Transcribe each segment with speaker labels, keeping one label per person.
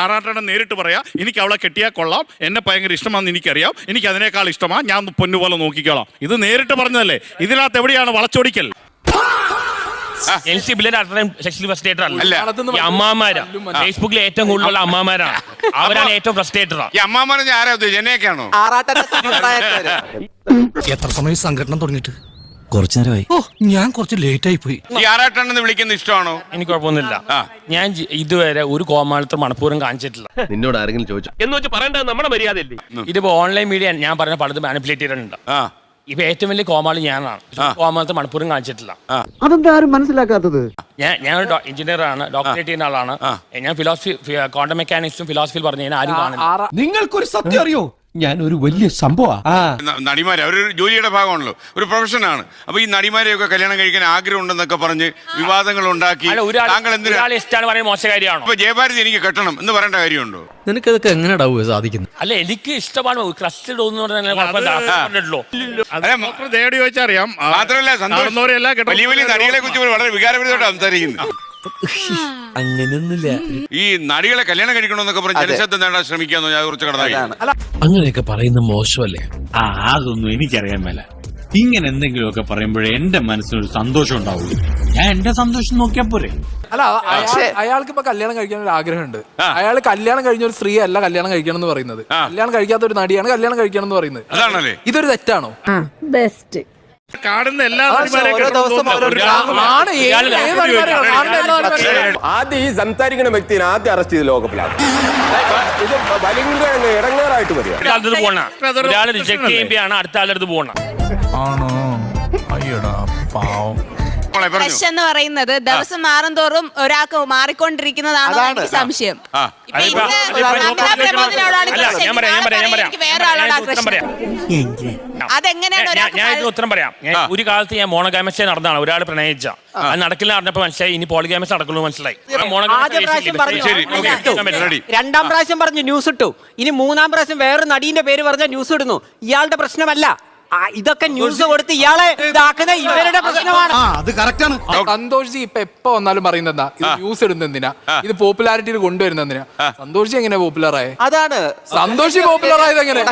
Speaker 1: ആറാട്ടണ്ണൻ നേരിട്ട് പറയാം എനിക്ക് അവളെ കെട്ടിയാൽ കൊള്ളാം. എന്നെ ഭയങ്കര ഇഷ്ടമാണെന്ന് എനിക്കറിയാം. എനിക്ക് അതിനേക്കാൾ ഇഷ്ടമാണ് ഞാൻ പൊന്നുപോലെ നോക്കിക്കോളാം. ഇത് നേരിട്ട് പറഞ്ഞതല്ലേ? ഇതിനകത്ത് എവിടെയാണ് വളച്ചൊടിക്കൽ?
Speaker 2: എൻ സി ബില്ലിന്റെ അത്രയും സെക്ഷലി ഫ്രസ്ട്രേറ്റർ അല്ല. ഈ അമ്മാമാരാ. ഫേസ്ബുക്കിൽ ഏറ്റവും കൂടുതലുള്ള അമ്മാമാരാണ്. അവരാണ് ഏറ്റവും ഫ്രസ്ട്രേറ്ററാ
Speaker 3: ഈ അമ്മാമനെ ആരാ ഉദ്ദേശിച്ചത് എന്നെയൊക്കെയാണോ.
Speaker 4: എത്ര സമയം സംഘടന തുടങ്ങിയിട്ട്?
Speaker 5: കുറച്ചു നേരമായി.
Speaker 4: ഓ ഞാൻ കുറച്ച് ലേറ്റ് ആയി പോയി.
Speaker 3: വിളിക്കുന്ന ഇഷ്ടമാണോ?
Speaker 2: എനിക്ക് കുഴപ്പമൊന്നുമില്ല. ഞാൻ ജി- ഇതുവരെ ഒരു കോമാളിത്തം മണപ്പൂരം കാണിച്ചിട്ടില്ല.
Speaker 5: നിന്നോട് ആരെങ്കിലും ചോദിച്ചു?
Speaker 6: എന്ന് വെച്ച് പറയേണ്ടത് നമ്മുടെ മര്യാദ അല്ലേ
Speaker 2: ഇതിപ്പോ ഓൺലൈൻ മീഡിയ ഞാൻ പറഞ്ഞ പലതും മാനിപ്പുലേറ്റ് ചെയ്തിട്ടുണ്ട്.
Speaker 3: ആ.
Speaker 2: ഇപ്പൊ ഏറ്റവും വലിയ കോമാളി ഞാനാണ്. കോമാളിത്തം മണപ്പൂരം കാണിച്ചിട്ടില്ല.
Speaker 7: അതെന്താ ആരും മനസ്സിലാക്കാത്തത്?
Speaker 2: ഞാൻ ഞാനൊരു എഞ്ചിനീയർ ആണ് ഡോക്ടറേറ്റ് ചെയ്യുന്ന ആളാണ്. ഞാൻ ഫിലോസഫി ക്വാണ്ടം മെക്കാനിക്സും ഫിലോസഫിയിൽ പറഞ്ഞു കഴിഞ്ഞാൽ ആരും കാണില്ല.
Speaker 4: നിങ്ങൾക്കൊരു സത്യം അറിയോ? ഞാൻ ഒരു വലിയ സംഭവമാണ്
Speaker 3: ആ. നടിമാരെ അവരൊരു ജോലിയുടെ ഭാഗമാണല്ലോ. ഒരു പ്രൊഫഷനാണ്. അപ്പൊ ഈ നടിമാരെയൊക്കെ കല്യാണം കഴിക്കാൻ ആഗ്രഹം ഉണ്ടെന്നൊക്കെ പറഞ്ഞ് വിവാദങ്ങൾ ഉണ്ടാക്കി
Speaker 2: അല്ല ഒരാൾ
Speaker 3: താങ്കൾ എന്തിനാ
Speaker 2: ഒരാൾ ഇഷ്ടമാണ് പറയുന്നത് മോശ കാര്യമാണോ?
Speaker 3: ഇപ്പൊ ജയഭാരതി എനിക്ക് കെട്ടണം എന്ന് പറയേണ്ട കാര്യമുണ്ടോ?
Speaker 5: നിനക്കതൊക്കെ എങ്ങനെയാ സാധിക്കുന്നത്
Speaker 2: അല്ല എനിക്ക് ഇഷ്ടമാണ് ക്രസ്റ്റ് തോന്നുന്നു പറഞ്ഞാൽ കുഴപ്പമില്ല. പറഞ്ഞിട്ടുള്ളൂ
Speaker 1: അത് ഡോക്ടർ ദേവടി ചോദിച്ചറിയാം. ആ,
Speaker 3: മാത്രമല്ല
Speaker 1: സന്തോഷം
Speaker 3: സന്തോഷം
Speaker 1: കേട്ടോ.
Speaker 3: വലിയ വലിയ നടികളെ കുറിച്ച് വളരെ വികാരപരിതമായിട്ട് സംസാരിക്കുന്നത്
Speaker 5: അങ്ങനെയൊന്നുമില്ല.
Speaker 3: ഈ നടികളെ കല്യാണം കഴിക്കണമെന്നൊക്കെ പറഞ്ഞ് ജനശബ്ദം നേടാൻ ശ്രമിക്കാന്ന് ഞാൻ കുറച്ച് കടന്നായി.
Speaker 8: അല്ല.
Speaker 5: അങ്ങനെയൊക്കെ പറയുന്ന മോശമല്ലേ?
Speaker 9: ആ അതൊന്നും എനിക്കറിയാൻ മേല. ഇങ്ങനെ എന്തെങ്കിലുമൊക്കെ പറയുമ്പോഴേ എന്റെ മനസ്സിനൊരു സന്തോഷം ഉണ്ടാവുള്ളൂ. ഞാൻ എന്റെ സന്തോഷം നോക്കിയാ പോരെ.
Speaker 8: അല്ല അയാൾ- അയാൾക്ക് ഇപ്പൊ കല്യാണം കഴിക്കാൻ ഒരു ആഗ്രഹമുണ്ട്. അയാൾ കല്യാണം കഴിഞ്ഞ ഒരു സ്ത്രീ അല്ല കല്യാണം കഴിക്കണം എന്ന് പറയുന്നത് കല്യാണം കഴിക്കാത്ത ഒരു നടിയാണ് കല്യാണം കഴിക്കണം എന്ന് പറയുന്നത്.
Speaker 3: അതാണല്ലേ?
Speaker 8: ഇതൊരു തെറ്റാണോ?
Speaker 10: ബെസ്റ്റ്.
Speaker 1: കാണുന്ന എല്ലാ.
Speaker 6: ആദ്യം ഈ സംസാരിക്കുന്ന വ്യക്തിനെ ആദ്യം അറസ്റ്റ് ചെയ്ത് ലോകപ്പിലാണ് ഇത് ഭയങ്കര ഇടങ്ങേറായിട്ട് വരിക
Speaker 2: അടുത്ത് ആളുടെ പോകണം
Speaker 4: ആണോ? അയ്യടാ പാവം.
Speaker 3: മോളെ പറഞ്ഞു.
Speaker 10: എന്ന് പറയുന്നത് ദിവസം മാറും തോറും ഒരാൾക്ക് മാറിക്കൊണ്ടിരിക്കുന്നതാണോ
Speaker 8: അതാണ്.
Speaker 10: എനിക്ക് സംശയം.
Speaker 3: ആ.
Speaker 10: ഇപ്പൊ
Speaker 2: അതിപ്പോ-
Speaker 10: ഇന്ന്
Speaker 2: അതിപ്പോ
Speaker 10: നമിത പ്രമോദിനോടാണ്
Speaker 2: അല്ല, ഞാൻ പറയാം, ഞാൻ പറയാം, ഞാൻ പറയാം.
Speaker 10: എനിക്ക് വേറെ ആളോടാ
Speaker 2: ഞാൻ ഉത്തരം. പറയാം.
Speaker 10: അതെങ്ങനെയാണ്
Speaker 2: ഞാൻ-
Speaker 10: ഒരാൾക്ക്
Speaker 2: ഞാൻ ഇതിന് ഉത്തരം പറയാം. ഞാൻ
Speaker 3: ആ.
Speaker 2: ഒരു കാലത്ത് ഞാൻ മോണഗാമസ് നടന്നതാണ്. ഒരാൾ പ്രണയിച്ച. അത് നടക്കില്ല പറഞ്ഞപ്പോ മനസ്സിലായി. ഇനി പോളിഗാമസ് നടക്കുള്ളൂ മനസ്സിലായി.
Speaker 11: ആദ്യ പ്രാവശ്യം പറഞ്ഞു.
Speaker 3: ശരി ഓക്കെ റെഡി
Speaker 11: രണ്ടാം പ്രാവശ്യം പറഞ്ഞു ന്യൂസ് ഇട്ടു. ഇനി മൂന്നാം പ്രാവശ്യം വേറൊരു നടീന്റെ പേര് പറഞ്ഞ ന്യൂസ് ഇടുന്നു. ഇയാളുടെ പ്രശ്നമല്ല. ഇതൊക്കെ ന്യൂസ് കൊടുത്ത് ഇയാളെ ഇതാക്കുന്ന ഇവരുടെ പ്രശ്നമാണ്.
Speaker 4: അത് കറക്റ്റ് ആണ്.
Speaker 8: സന്തോഷ് ജി ഇപ്പൊ എപ്പോ വന്നാലും പറയുന്നതാ ഇത് ന്യൂസ് ഇടുന്നതിനാ? ഇത് പോപ്പുലാരിറ്റിയിൽ കൊണ്ടുവരുന്നതിനാ സന്തോഷ് ജി എങ്ങനെ പോപ്പുലർ ആയ?
Speaker 7: അതാണ്.
Speaker 8: സന്തോഷ് പോപ്പുലർ ആയത് എങ്ങനെ?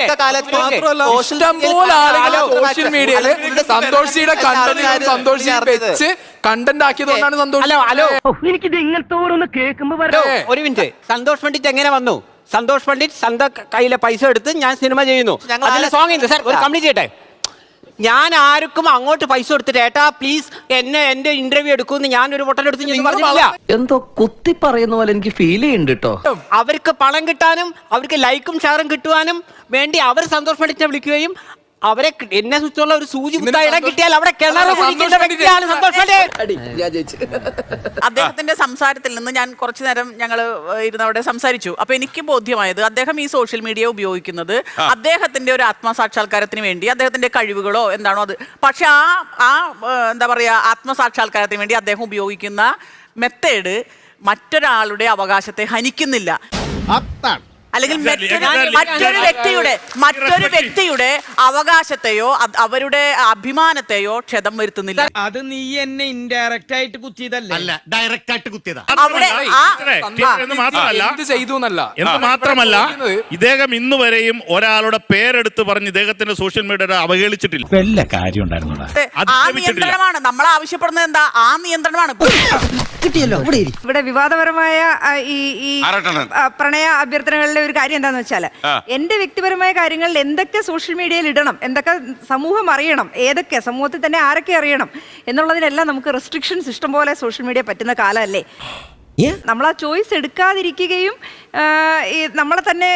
Speaker 8: സോഷ്യൽ മീഡിയയിൽ സന്തോഷ് ജിയുടെ കണ്ടന്റ് സന്തോഷ് ജി വെച്ച് കണ്ടന്റ് ആക്കിയതുകൊണ്ടാണ് സന്തോഷ്
Speaker 11: ഹലോ
Speaker 6: എനിക്കിത് ഇങ്ങനത്തെ ഓരോന്ന് കേൾക്കുമ്പോ
Speaker 11: ഒരു മിനിറ്റ്. സന്തോഷ് പണ്ഡിറ്റ് എങ്ങനെ വന്നു? സന്തോഷ് പണ്ഡിറ്റ് സ്വന്തം കയ്യിലെ പൈസ എടുത്ത് ഞാൻ സിനിമ ചെയ്യുന്നു. അതിൽ സോങ് ഉണ്ട്. സാർ ഒരു കംപ്ലീറ്റ് ചെയ്യട്ടെ. ഞാൻ ആർക്കും അങ്ങോട്ട് പൈസ കൊടുത്തിട്ട് ഏട്ടാ പ്ലീസ് എന്നെ എന്റെ ഇന്റർവ്യൂ എടുക്കുമെന്ന് ഞാൻ ഒരു പൊട്ടലെടുത്ത് ഞാൻ പറഞ്ഞില്ല
Speaker 7: എന്തോ കുത്തി പറയുന്ന പോലെ എനിക്ക് ഫീൽ ചെയ്യുന്നുണ്ട് കേട്ടോ
Speaker 11: അവർക്ക് പണം കിട്ടാനും അവർക്ക് ലൈക്കും ഷെയറും കിട്ടുവാനും വേണ്ടി അവർ സന്തോഷം പണ്ഡിറ്റിനെ വിളിക്കുകയും അവരെ എന്നെ സുറ്റുള്ള ഒരു സൂചി കുത്തായിടം കിട്ടിയാൽ അവിടെ കിണർ വ്യക്തിയാണ് സന്തോഷ്
Speaker 10: അദ്ദേഹത്തിന്റെ സംസാരത്തിൽ നിന്ന് ഞാൻ കുറച്ചു നേരം ഞങ്ങൾ ഇരുന്നവിടെ സംസാരിച്ചു. അപ്പൊ എനിക്ക് ബോധ്യമായത് അദ്ദേഹം ഈ സോഷ്യൽ മീഡിയ ഉപയോഗിക്കുന്നത് അദ്ദേഹത്തിന്റെ ഒരു ആത്മസാക്ഷാത്കാരത്തിന് വേണ്ടി അദ്ദേഹത്തിന്റെ കഴിവുകളോ എന്താണോ അത്. പക്ഷെ ആ ആ എന്താ പറയാ ആത്മസാക്ഷാത്കാരത്തിന് വേണ്ടി അദ്ദേഹം ഉപയോഗിക്കുന്ന മെത്തേഡ് മറ്റൊരാളുടെ അവകാശത്തെ ഹനിക്കുന്നില്ല. അല്ലെങ്കിൽ മറ്റൊരു വ്യക്തിയുടെ മറ്റൊരു വ്യക്തിയുടെ അവകാശത്തെയോ അവരുടെ അഭിമാനത്തെയോ ക്ഷതം വരുത്തുന്നില്ല.
Speaker 6: അത് നീ എന്നെ ഇൻഡയറക്റ്റ് ആയിട്ട് കുത്തിയതല്ല?
Speaker 4: അല്ല ഡയറക്റ്റ് ആയിട്ട് കുത്തിയതാ.
Speaker 10: അവിടെ ആ
Speaker 1: എന്ന് മാത്രമല്ല
Speaker 8: എന്ത് ചെയ്തു എന്നല്ല.
Speaker 1: എന്ന് മാത്രമല്ല ഇദ്ദേഹം ഇന്ന് വരെയും ഒരാളുടെ പേരെടുത്ത് പറഞ്ഞ് ഇദ്ദേഹത്തിന്റെ സോഷ്യൽ മീഡിയ അവഹേളിച്ചിട്ടില്ല.
Speaker 9: വല്ല കാര്യം ഉണ്ടായിരുന്നോടാ?
Speaker 10: ആ. നിയന്ത്രണമാണ്. നമ്മൾ ആവശ്യപ്പെടുന്നത് എന്താ? ആ നിയന്ത്രണമാണ്.
Speaker 7: കിട്ടിയല്ലോ ഇവിടെ
Speaker 10: ഇവിടെ വിവാദപരമായ ഈ ഈ പ്രണയ അഭ്യർത്ഥനകളിലെ ഒരു കാര്യം എന്താന്ന് വെച്ചാൽ എന്റെ വ്യക്തിപരമായ കാര്യങ്ങളിൽ എന്തൊക്കെ സോഷ്യൽ മീഡിയയിൽ ഇടണം എന്തൊക്കെ സമൂഹം അറിയണം ഏതൊക്കെ സമൂഹത്തിൽ തന്നെ ആരൊക്കെ അറിയണം എന്നുള്ളതിനെല്ലാം നമുക്ക് റെസ്ട്രിക്ഷൻസ് ഇഷ്ടംപോലെ സോഷ്യൽ മീഡിയ പറ്റുന്ന കാലമല്ലേ? നമ്മൾ ആ ചോയ്സ് എടുക്കാതിരിക്കുകയും നമ്മളെ തന്നെ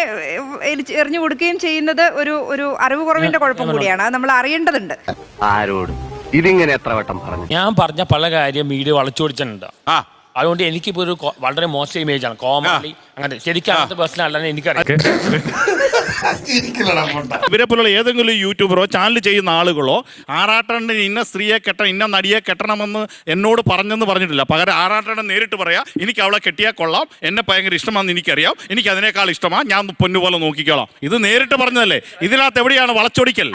Speaker 10: എറിഞ്ഞു കൊടുക്കുകയും ചെയ്യുന്നത് ഒരു ഒരു അറിവ് കുറവിന്റെ കുഴപ്പം കൂടിയാണ്. അത് നമ്മൾ അറിയേണ്ടതുണ്ട്.
Speaker 6: ആരോട്? ഇതിങ്ങനെ എത്ര വട്ടം പറഞ്ഞു?
Speaker 2: ഞാൻ പറഞ്ഞ പല കാര്യം വീഡിയോ വളച്ചൊടിച്ചിട്ടുണ്ട്
Speaker 3: ആ.
Speaker 2: അതുകൊണ്ട് എനിക്കിപ്പോ ഒരു കൊ- വളരെ മോശം ഇമേജ് ആണ്. കോമഡി അങ്ങനെ. ശരിക്കും അങ്ങനത്തെ പേഴ്സൺ അല്ലെന്ന് എനിക്കറിയാം
Speaker 1: ഇവരെ പോലുള്ള ഏതെങ്കിലും യൂട്യൂബറോ ചാനൽ ചെയ്യുന്ന ആളുകളോ ആറാട്ടണ്ണൻ ഇന്ന സ്ത്രീയെ കെട്ടണം ഇന്ന നടിയെ കെട്ടണമെന്ന് എന്നോട് പറഞ്ഞെന്ന് പറഞ്ഞിട്ടില്ല. പകരം ആറാട്ടണ്ണൻ നേരിട്ട് പറയാ എനിക്ക് അവളെ കെട്ടിയാൽ കൊള്ളാം. എന്നെ ഭയങ്കര ഇഷ്ടമാണെന്ന് എനിക്കറിയാം. എനിക്ക് അതിനേക്കാൾ ഇഷ്ടമാ. ഞാൻ പൊന്നുപോലെ നോക്കിക്കോളാം. ഇത് നേരിട്ട് പറഞ്ഞതല്ലേ? ഇതിനകത്ത് എവിടെയാണ് വളച്ചൊടിക്കൽ?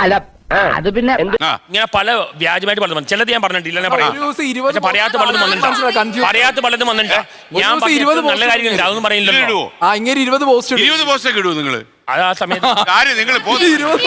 Speaker 11: അല്ല
Speaker 7: അത് പിന്നെ
Speaker 3: ആ
Speaker 2: ഇങ്ങനെ പല വ്യാജമായിട്ട് പലതും വന്നു. ചിലത് ഞാൻ പറഞ്ഞിട്ടില്ല ഞാൻ
Speaker 8: ഒരു
Speaker 2: പറയാം.
Speaker 8: ദിവസം ഇരുപത്
Speaker 2: പക്ഷെ പറയാത്ത പലതും വന്നിട്ടുണ്ട്.
Speaker 8: confused.
Speaker 2: പറയാത്ത പലതും വന്നിട്ടുണ്ട്.
Speaker 8: ഒരു
Speaker 2: ഞാൻ
Speaker 8: ദിവസം ഇരുപത്
Speaker 2: നല്ല
Speaker 8: post
Speaker 2: കാര്യങ്ങളുണ്ട് അതൊന്നും പറയില്ലല്ലോ.
Speaker 3: ഇടുവോ
Speaker 8: ആ ഇങ്ങനെ ഇരുപത് പോസ്റ്റ്
Speaker 3: ഇരുപത് പോസ്റ്റൊക്കെ ഇടുവോ നിങ്ങൾ.
Speaker 2: അത് ആ സമയത്ത്
Speaker 3: കാര്യം നിങ്ങൾ
Speaker 8: ഇരുപത്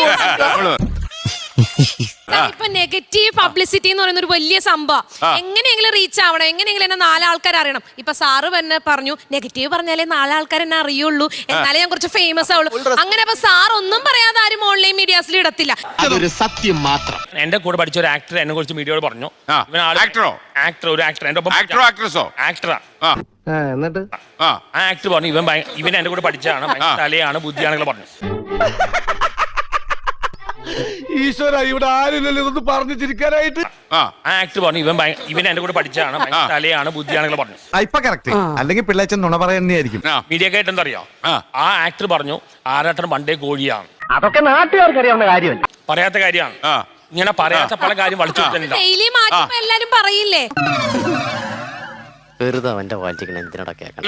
Speaker 12: ഇപ്പൊ നെഗറ്റീവ് പബ്ലിസിറ്റി എന്ന് പറയുന്ന ഒരു വലിയ സംഭവം. എങ്ങനെയെങ്കിലും റീച്ച് ആവണം. എങ്ങനെയെങ്കിലും എന്നെ നാലാൾക്കാർ അറിയണം. ഇപ്പൊ സാറ് തന്നെ പറഞ്ഞു നെഗറ്റീവ് പറഞ്ഞാലേ നാലാൾക്കാർ എന്നെ അറിയുള്ളൂ. എന്നാലേ ഞാൻ കുറച്ച് ഫേമസ് ആവുള്ളൂ. അങ്ങനെ അപ്പൊ സാർ ഒന്നും പറയാതെ ആരും ഓൺലൈൻ മീഡിയാസിൽ ഇടത്തില്ല.
Speaker 5: അതൊരു സത്യം മാത്രം.
Speaker 2: എന്റെ കൂടെ പഠിച്ച ഒരു ആക്ടർ എന്നെ കുറിച്ച് മീഡിയയോട് പറഞ്ഞു.
Speaker 3: ആ,
Speaker 2: ഇവൻ
Speaker 3: ആൾ
Speaker 2: ആക്ടർ ഒരു ആക്ടർ എന്റെ ഒപ്പം
Speaker 3: ആക്ടറോ ആക്ട്രസോ
Speaker 2: ആക്ടറാ
Speaker 7: എന്നിട്ട്?
Speaker 3: ആ.
Speaker 2: ആക്ടർ പറഞ്ഞു. ഇവൻ ഇവൻ എന്റെ കൂടെ പഠിച്ചാണ് തലയാണ് ബുദ്ധിയാണെന്നൊക്കെ പറഞ്ഞു.
Speaker 4: ഈശ്വര ഇവിടെ ആരില്ലല്ലോ ഇതൊന്ന് പറഞ്ഞു ചിരിക്കാനായിട്ട്
Speaker 3: ആ
Speaker 2: ആ ആക്ടർ പറഞ്ഞു. ഇവൻ ഭയ- ഇവൻ എന്റെ കൂടെ പഠിച്ചാണ് തലയാണ് ബുദ്ധിയാണെന്നൊക്കെ പറഞ്ഞു.
Speaker 4: ഇപ്പൊ കറക്റ്റ് അല്ലെങ്കിൽ പിള്ളേച്ചൻ നുണ പറയുന്നതായിരിക്കും.
Speaker 3: ആ.
Speaker 2: മീഡിയ ആയിട്ട് എന്തറിയോ?
Speaker 3: ആ.
Speaker 2: ആ ആക്ടർ പറഞ്ഞു ആരാട്ടൻ പണ്ടേ കോഴിയാണ്.
Speaker 7: അതൊക്കെ നാട്ടുകാർക്കറിയാവുന്ന കാര്യമല്ല?
Speaker 2: പറയാത്ത കാര്യമാണ്.
Speaker 3: ആ.
Speaker 2: ഇങ്ങനെ പറയാത്ത പല കാര്യം വലിച്ചു
Speaker 12: ഡെയിലി മാറ്റുമ്പോ എല്ലാരും പറയില്ലേ?
Speaker 7: വെറുതെ അവന്റെ എന്തിനടാ കേൾക്കണം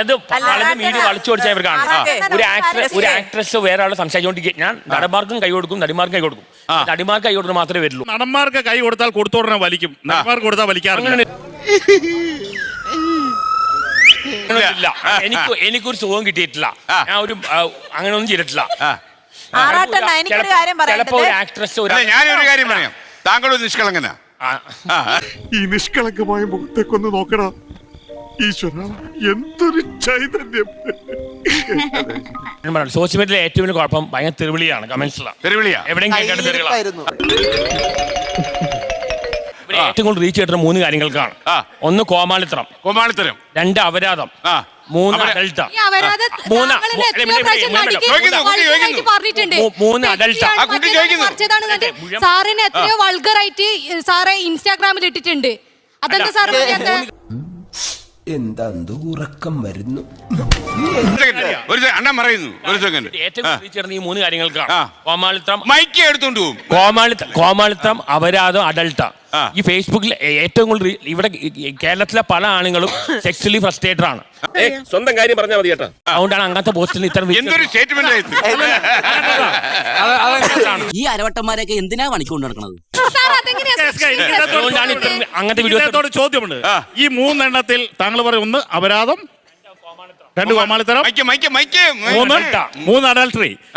Speaker 2: ഇവർ കാണും ഒരു ആക്ട്രസ് ഒരു ആക്ട്രസ് വേറെ ഞാൻ നടന്മാർക്കും കൈ കൊടുക്കും നടിമാർക്കും കൈ കൊടുക്കും. നടിമാർക്ക് കൈ കൊടുക്കുന്ന മാത്രമേ വരുള്ളൂ.
Speaker 1: നടന്മാർക്ക് കൈ കൊടുത്താൽ കൊടുത്തോടനെ വലിക്കും. നടന്മാർക്ക് കൊടുത്താൽ വലിക്കാറില്ല.
Speaker 2: ഇല്ല. എനിക്ക് എനിക്കൊരു സുഖം കിട്ടിയിട്ടില്ല. ഞാൻ ഒരു അങ്ങനെ ഒന്നും ചെയ്തിട്ടില്ല.
Speaker 10: ആറാട്ടെണ്ണ, എനിക്കൊരു കാര്യം.
Speaker 2: ചിലപ്പോ ഒരു ആക്ട്രസ് ഒരു
Speaker 3: അല്ല ഞാനൊരു കാര്യം പറയാം. താങ്കൾ ഒരു നിഷ്കളങ്കനാ
Speaker 2: ആ.
Speaker 4: ഈ നിഷ്കളങ്കമായ മുഖത്തേക്കൊന്ന് നോക്കടാ. ഈശ്വര എന്തൊരു ചൈതന്യം.
Speaker 2: ഞാൻ സോഷ്യൽ മീഡിയയിലെ ഏറ്റവും വലിയ കുഴപ്പം ഭയങ്കര തെരുവിളിയാണ് കമന്റ്സിലാണ്
Speaker 3: തെരുവിളിയാ
Speaker 2: എവിടെയും കേൾക്കേണ്ട തെരുവിളാണ് ഇവർ ഏറ്റവും കൂടുതൽ റീച്ച് കിട്ടുന്ന മൂന്ന് കാര്യങ്ങൾക്കാണ്
Speaker 3: ആ.
Speaker 2: ഒന്ന് കോമാളിത്തരം.
Speaker 3: കോമാളിത്തരം.
Speaker 2: രണ്ട് അപരാധം.
Speaker 3: ആ.
Speaker 2: മൂന്ന്
Speaker 3: അവരെ-
Speaker 2: അഡൽട്ട
Speaker 12: ഈ അവരാതെ
Speaker 2: മൂന്ന് മൂ-
Speaker 12: പ്രാവശ്യം നടിക്ക്
Speaker 3: ചോദിക്കുന്നു,
Speaker 12: പറഞ്ഞിട്ടുണ്ട്.
Speaker 2: മൂ- മൂന്ന് adult ആ.
Speaker 3: ആ, കുട്ടി ചോദിക്കുന്നു.
Speaker 12: മറിച്ചതാണ് എന്നിട്ട്
Speaker 2: മുഴുവൻ-
Speaker 12: സാറിന് എത്രയോ വൾഗർ സാറെ ഇൻസ്റ്റാഗ്രാമിൽ ഇട്ടിട്ടുണ്ട്. അതെന്താ സാർ പറയാത്ത
Speaker 4: എന്താ ഉറക്കം വരുന്നു.
Speaker 3: ഒരു സെക്കൻഡ് അണ്ണൻ പറയുന്നു. ഒരു സെക്കൻഡ്
Speaker 2: ഏറ്റവും കൂടുതൽ ഈ മൂന്ന് കാര്യങ്ങൾക്കാണ്
Speaker 3: ആ.
Speaker 2: കോമാളിത്തരം
Speaker 3: മൈക്ക് എടുത്തോണ്ട് പോകും
Speaker 2: കോമാളിത്തം കോമാളിത്തം അപരാധം അഡൽട്ട
Speaker 3: ആ.
Speaker 2: ഈ ഫേസ്ബുക്കിൽ ഏറ്റവും കൂടുതൽ re- ഇവിടെ ഈ- കേരളത്തിലെ പല ആണുങ്ങളും സെക്സ്വലി ഫ്രസ്ട്രേറ്റഡ് ആണ്.
Speaker 5: സ്വന്തം കാര്യം പറഞ്ഞാൽ മതി ചേട്ടാ
Speaker 2: അതുകൊണ്ടാണ് അങ്ങനത്തെ പോസ്റ്റിൽ ഇത്ര
Speaker 3: എന്തൊരു സ്റ്റേറ്റ്മെന്റ്
Speaker 7: ഈ അരവട്ടന്മാരെയൊക്കെ എന്തിനാ പണിക്കൊണ്ട് നടക്കണത്
Speaker 2: അതുകൊണ്ടാണ് അങ്ങനത്തെ
Speaker 1: ഇതിനകത്തോട് ചോദ്യമുണ്ട്
Speaker 3: ആ.
Speaker 1: ഈ മൂന്നെണ്ണത്തിൽ താങ്കൾ പറയും ഒന്ന് അപരാധം. രണ്ട് കോമാളിത്തരം.
Speaker 3: Mike mike mike.
Speaker 1: മൂന്ന്. മൂന്ന്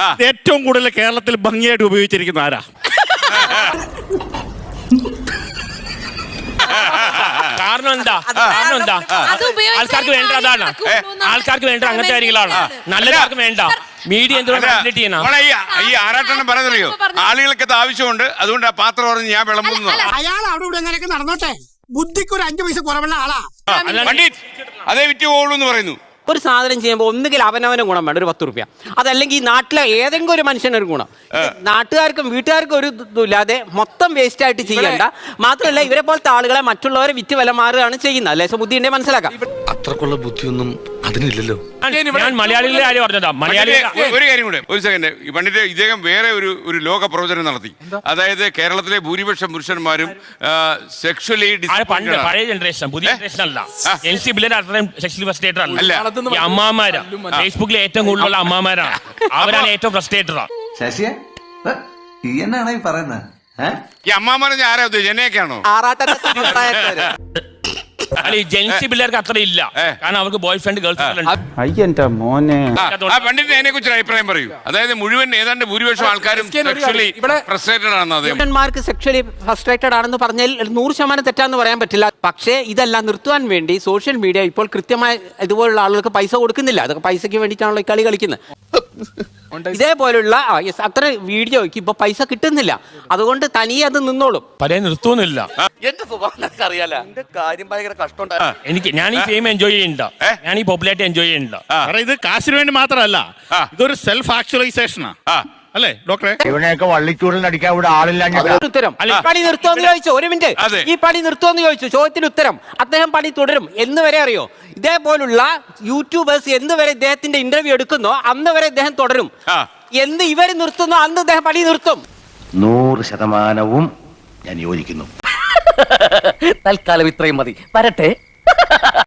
Speaker 3: ആ.
Speaker 1: ഏറ്റവും കൂടുതൽ കേരളത്തിൽ ഭംഗിയായിട്ട് ഉപയോഗിച്ചിരിക്കുന്ന ആരാ?
Speaker 2: കാരണം എന്താ? കാരണം എന്താ?
Speaker 12: അത് ഉപയോഗിച്ചാൽ
Speaker 2: ആൾക്കാർക്ക് വേണ്ട അതാണ്.
Speaker 12: നടക്കുള്ളൂ എന്നാണ്
Speaker 2: ആൾക്കാർക്ക് വേണ്ട അങ്ങനത്തെ കാര്യങ്ങളാണ്. നല്ലതാർക്കും വേണ്ട. മീഡിയ എന്തുകൊണ്ട് കംപ്ലീറ്റ് ചെയ്യണം
Speaker 3: മോളെ, ഈ ഈ ആറാട്ടെണ്ണം പറയുന്നറിയോ ആളുകൾക്ക് അത് ആവശ്യമുണ്ട്. അതുകൊണ്ട് ആ പാത്രം പറഞ്ഞ് ഞാൻ വിളമ്പുന്നു.
Speaker 4: അയാൾ അവിടെ ഇവിടെ എങ്ങനെയൊക്കെ നടന്നോട്ടെ? ബുദ്ധിക്ക് ഒരു അഞ്ചു പൈസ കുറവുള്ള ആളാ.
Speaker 3: പണ്ഡിറ്റ് അതേ വിറ്റ് പോകുള്ളൂ എന്ന് പറയുന്നു.
Speaker 11: ഒരു സാധനം ചെയ്യുമ്പോൾ ഒന്നുകിൽ അവനവന് ഗുണം വേണം ഒരു പത്ത് റുപ്യ. അതല്ലെങ്കിൽ ഈ നാട്ടിലെ ഏതെങ്കിലും ഒരു മനുഷ്യനൊരു ഗുണം. നാട്ടുകാർക്കും വീട്ടുകാർക്കും ഒരു ഇതുമില്ലാതെ മൊത്തം വേസ്റ്റ് ആയിട്ട് ചെയ്യണ്ട. മാത്രമല്ല ഇവരെ പോലത്തെ ആളുകളെ മറ്റുള്ളവരെ വിറ്റ് വില മാറുകയാണ് ചെയ്യുന്നത്. അല്ലേ? ബുദ്ധി ഉണ്ടെങ്കിൽ മനസ്സിലാക്കാം.
Speaker 5: അത്രക്കുള്ള ബുദ്ധിയൊന്നും അതിനില്ലല്ലോ.
Speaker 2: ഞാൻ മലയാളികളുടെ കാര്യം പറഞ്ഞതാ. മലയാളി
Speaker 3: പണ്ഡിറ്റ്, ഒരു കാര്യം കൂടെ. ഒരു സെക്കൻഡ് പണ്ഡിറ്റ് ഇദ്ദേഹം വേറെ ഒരു ഒരു ലോക പ്രവചനം നടത്തി. അതായത് കേരളത്തിലെ ഭൂരിപക്ഷം പുരുഷന്മാരും സെക്ഷലി
Speaker 2: പണ്ട് പഴയ ജനറേഷൻ പുതിയ ജനറേഷൻ അല്ല. സി അത്രയും
Speaker 3: അല്ല.
Speaker 2: അല്ല. ഈ അമ്മാമാരാ. ഫേസ്ബുക്കിൽ ഏറ്റവും കൂടുതലുള്ള അമ്മാമാരാണ്. അവരാണ് ഏറ്റവും ഫ്രസ്ട്രേറ്റഡ്
Speaker 4: ശശിയെ? ഈ എന്നാണ് ഈ പറയുന്നത്?
Speaker 3: ഈ അമ്മാമനെ ആരാ ഉദ്ദേശിച്ചത് എന്നെയൊക്കെയാണോ?
Speaker 2: അല്ല ഈ ജെൻസി പിള്ളേർക്ക് അത്ര ഇല്ല. കാരണം അവർക്ക് ബോയ് ഫ്രണ്ട് ഗേൾ ഫ്രണ്ട്
Speaker 4: മോനെ.
Speaker 3: ആ, പണ്ഡിറ്റ് അതിനെ കുറിച്ച് അഭിപ്രായം പറയൂ. അതായത് മുഴുവൻ ഏതാണ്ട് ഭൂരിപക്ഷം ആൾക്കാരും സെക്ഷലി ഫ്രസ്ട്രേറ്റഡ് ആണെന്ന് അദ്ദേഹം
Speaker 11: സെക്ഷലി ഫ്രസ്ട്രേറ്റഡ് ആണെന്ന് പറഞ്ഞാൽ നൂറ് ശതമാനം തെറ്റാന്ന് പറയാൻ പറ്റില്ല. പക്ഷേ ഇതെല്ലാം നിർത്തുവാൻ വേണ്ടി സോഷ്യൽ മീഡിയ ഇപ്പോൾ കൃത്യമായി ഇതുപോലുള്ള ആളുകൾക്ക് പൈസ കൊടുക്കുന്നില്ല. അതൊക്കെ പൈസക്ക് വേണ്ടിയിട്ടാണല്ലോ ഈ കളി കളിക്കുന്നത്. ഇതേപോലുള്ള ആ, yes, അത്ര വീഡിയോയ്ക്ക് ഇപ്പൊ പൈസ കിട്ടുന്നില്ല. അതുകൊണ്ട് തനിയെ അത് നിന്നോളും.
Speaker 2: പലേ നിർത്തുന്നില്ല.
Speaker 7: എന്റെ സ്വഭാവം അറിയാലോ? എന്റെ കാര്യം ഭയങ്കര കഷ്ടം
Speaker 2: എനിക്ക് ഞാൻ ഈ ഫെയിം എൻജോയ് ചെയ്യുന്നുണ്ട്
Speaker 3: ഏ?
Speaker 2: ഞാൻ ഈ പോപ്പുലാരിറ്റി എൻജോയ് ചെയ്യുന്നുണ്ട്
Speaker 1: കാരണം ഇത് കാശിന് വേണ്ടി മാത്രമല്ല.
Speaker 3: ആ.
Speaker 1: ഇതൊരു സെൽഫ് ആക്ച്വലൈസേഷനാ
Speaker 3: ആ.
Speaker 1: അല്ലേ ഡോക്ടറെ?
Speaker 4: ഇവനെയൊക്കെ വള്ളിച്ചൂടിൽ അടിക്കാൻ ഇവിടെ ആളില്ല
Speaker 11: ഉത്തരം.
Speaker 2: അല്ല,
Speaker 11: പണി നിർത്തുമെന്ന് ചോദിച്ചു. ഒരു
Speaker 3: അതെ.
Speaker 11: മിനിറ്റ് ഈ പണി നിർത്തുമെന്ന് ചോദിച്ചു. ചോദ്യത്തിന് ഉത്തരം. അദ്ദേഹം പണി തുടരും. എന്ന് വരെ അറിയോ? ഇതേപോലുള്ള യൂട്യൂബേഴ്സ് എന്ന് വരെ ഇദ്ദേഹത്തിന്റെ ഇന്റർവ്യൂ എടുക്കുന്നോ അന്ന് വരെ ഇദ്ദേഹം തുടരും.
Speaker 3: ആ.
Speaker 11: എന്ന് ഇവർ നിർത്തുന്നോ അന്ന് ഇദ്ദേഹം പണി നിർത്തും.
Speaker 4: നൂറ് ശതമാനവും ഞാൻ യോജിക്കുന്നു.
Speaker 7: തൽക്കാലം ഇത്രയും മതി. വരട്ടെ.